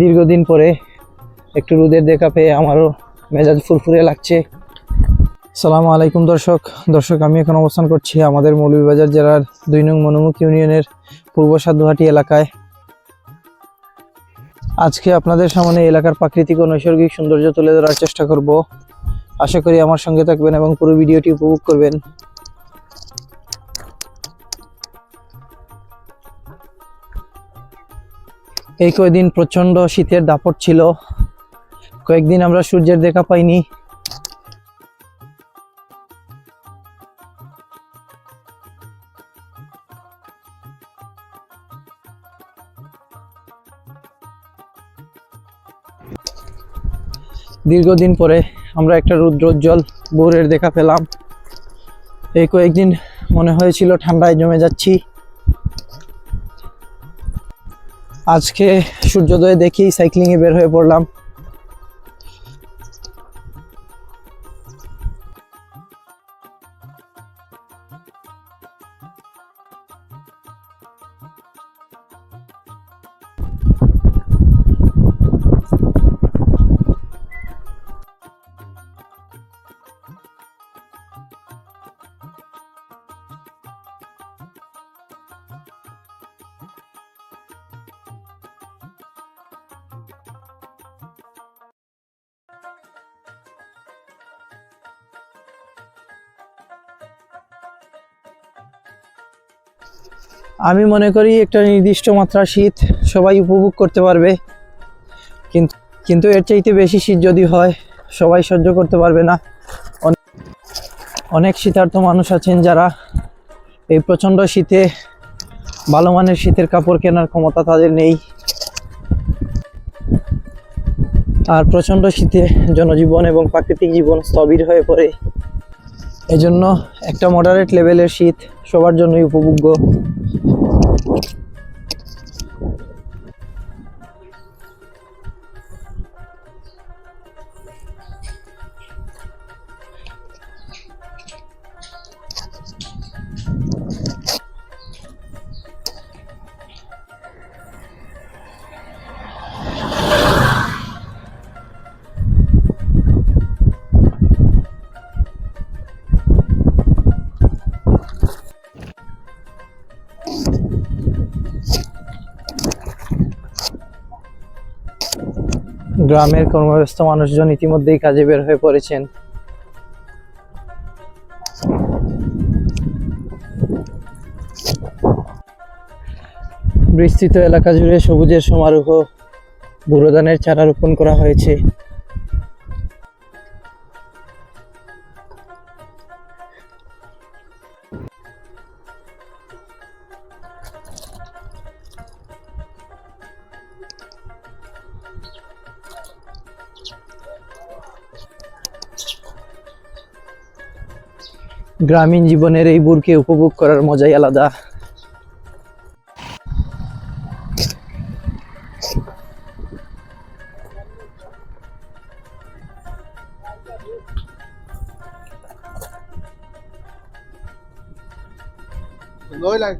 দীর্ঘদিন পরে একটু রোদের দেখা পেয়ে আমারও মেজাজ ফুরফুরে লাগছে। সালামু আলাইকুম দর্শক। দর্শক, আমি এখন অবস্থান করছি আমাদের মৌলভীবাজার জেলার দুই নং মনোমুখ ইউনিয়নের পূর্ব সাধুহাটি এলাকায়। আজকে আপনাদের সামনে এলাকার প্রাকৃতিক ও নৈসর্গিক সৌন্দর্য তুলে ধরার চেষ্টা করব। আশা করি আমার সঙ্গে থাকবেন এবং পুরো ভিডিওটি উপভোগ করবেন। এই কয়েকদিন প্রচণ্ড শীতের দাপট ছিল। কয়েকদিন আমরা সূর্যের দেখা পাইনি। দীর্ঘদিন পরে আমরা একটা রুদ্রোজ্জ্বল ভোরের দেখা পেলাম। এই কয়েকদিন মনে হয়েছিল ঠান্ডায় জমে যাচ্ছি। আজকে সূর্যোদয় দেখেই সাইক্লিংয়ে বের হয়ে পড়লাম। আমি মনে করি একটা নির্দিষ্ট মাত্রা শীত সবাই উপভোগ করতে পারবে। কিন্তু কিন্তু এর চাইতে বেশি শীত যদি হয়, সবাই সহ্য করতে পারবে না। অনেক শীতার্থ মানুষ আছেন যারা এই প্রচণ্ড শীতে ভালো মানের শীতের কাপড় কেনার ক্ষমতা তাদের নেই। আর প্রচণ্ড শীতে জনজীবন এবং প্রাকৃতিক জীবন স্থবির হয়ে পড়ে। এজন্য একটা মডারেট লেভেলের শীত সবার জন্যই উপভোগ্য। গ্রামের কর্মব্যস্ত মানুষজন ইতিমধ্যেই কাজে বের হয়ে পড়েছেন। বিস্তৃত এলাকা জুড়ে সবুজের সমারোহ, বুড়োদানের চারা রোপণ করা হয়েছে। গ্রামীণ জীবনের এই বুরকে উপভোগ করার মজাই আলাদা lối lên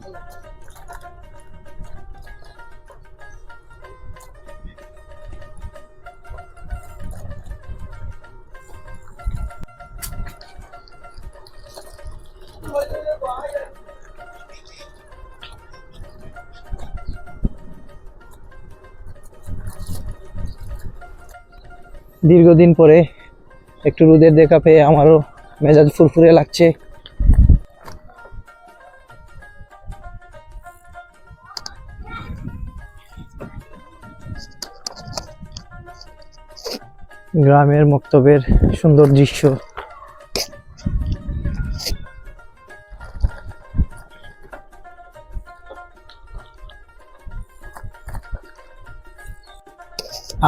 দীর্ঘদিন পরে একটু রোদের দেখা পেয়ে আমারও মেজাজ ফুরফুরে লাগছে। গ্রামের মক্তবের সুন্দর দৃশ্য।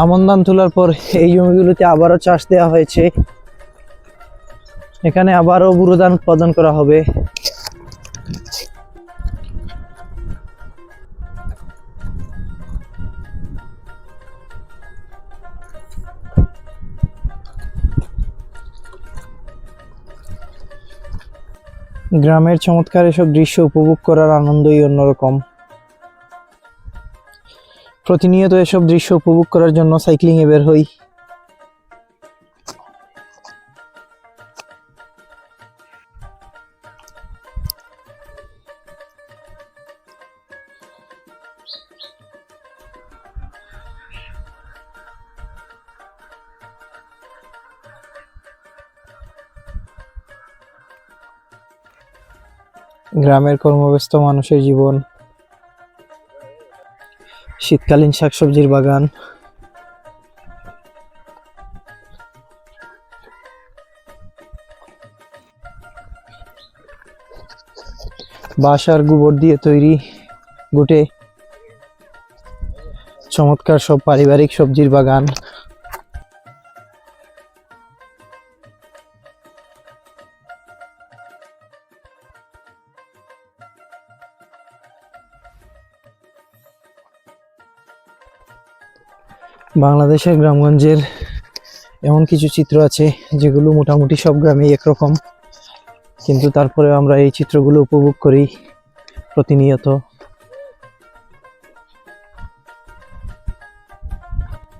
আমন ধান তোলার পর এই জমিগুলোতে আবারও চাষ দেওয়া হয়েছে। এখানে আবারও বুড়ো ধান উৎপাদন করা হবে। গ্রামের চমৎকার এসব দৃশ্য উপভোগ করার আনন্দই অন্যরকম। প্রতিনিয়ত এসব দৃশ্য উপভোগ করার জন্য সাইক্লিংয়ে বের হই। গ্রামের কর্মব্যস্ত মানুষের জীবন। শীতকালীন শাকসবজির বাগান। বাসার গোবর দিয়ে তৈরি গোটে চমৎকার সব পারিবারিক সবজির বাগান। বাংলাদেশের গ্রামগঞ্জের এমন কিছু চিত্র আছে যেগুলো মোটামুটি সব গ্রামেই একরকম। কিন্তু তারপরে আমরা এই চিত্রগুলো উপভোগ করি প্রতিনিয়ত।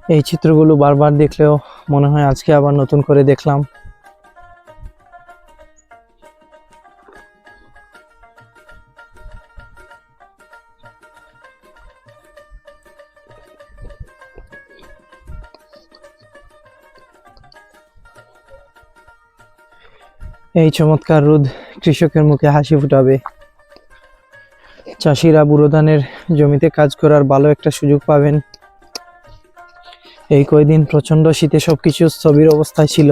এই চিত্রগুলো বারবার দেখলেও মনে হয় আজকে আবার নতুন করে দেখলাম। চমৎকার রোদ কৃষকের মুখে হাসি ফুটাবে। চাষিরা বুড়ো ধানের জমিতে কাজ করার ভালো একটা সুযোগ পাবেন। এই কয়দিন প্রচণ্ড শীতে সবকিছু স্থবির অবস্থায় ছিল।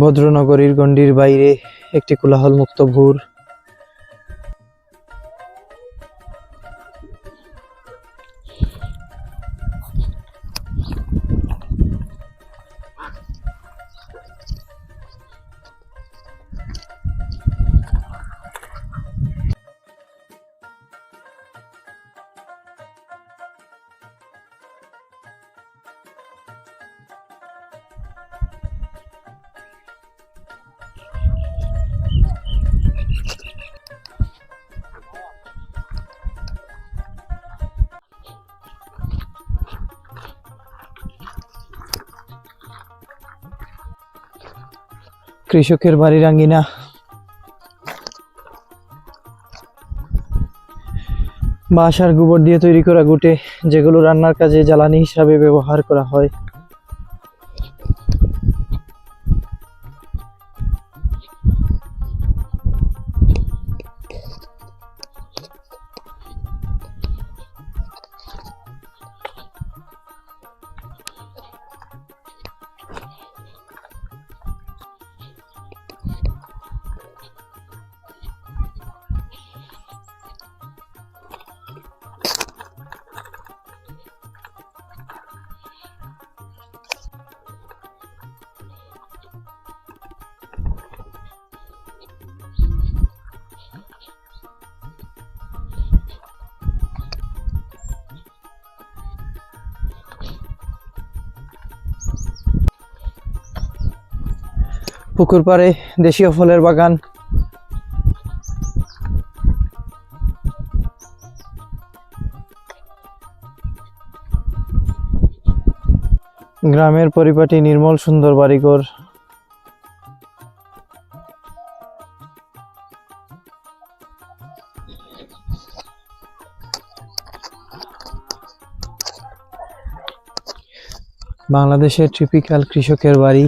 ভদ্রনগরীর গণ্ডির বাইরে একটি কোলাহল মুক্ত ভোর। কৃষকের বাড়ির আঙ্গিনা বাসার গোবর দিয়ে তৈরি করা গুটে, যেগুলো রান্নার কাজে জ্বালানি হিসাবে ব্যবহার করা হয়। পুকুর পাড়ে দেশীয় ফলের বাগান। গ্রামের পরিপাটি নির্মল সুন্দর বাড়িঘর। বাংলাদেশের ট্রিপিক্যাল কৃষকের বাড়ি।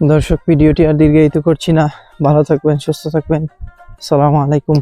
দর্শক ভিডিওটি আর দীর্ঘায়িত করছি না। ভালো থাকবেন সুস্থ থাকবেন। সালামু আলাইকুম।